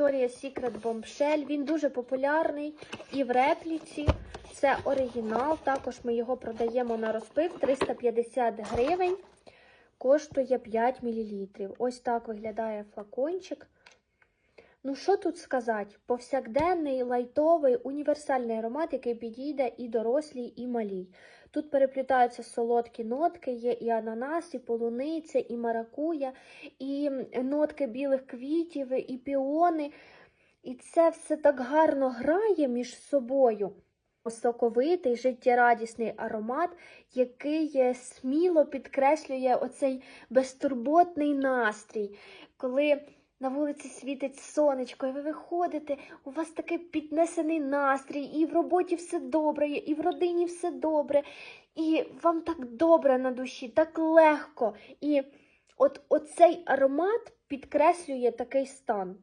Victoria's Secret Bombshell. Він дуже популярний і в репліці. Це оригінал. Також ми його продаємо на розпив 350 гривень. Коштує 5 мл. Ось так виглядає флакончик. Ну, що тут сказати? Повсякденний, лайтовий, універсальний аромат, який підійде і дорослій, і малій. Тут переплітаються солодкі нотки, є і ананас, і полуниця, і маракуя, і нотки білих квітів, і піони. І це все так гарно грає між собою. Соковитий, життєрадісний аромат, який е, сміло підкреслює оцей безтурботний настрій, коли на вулиці світить сонечко, і ви виходите, у вас такий піднесений настрій, і в роботі все добре, і в родині все добре, і вам так добре на душі, так легко. І от оцей аромат підкреслює такий стан.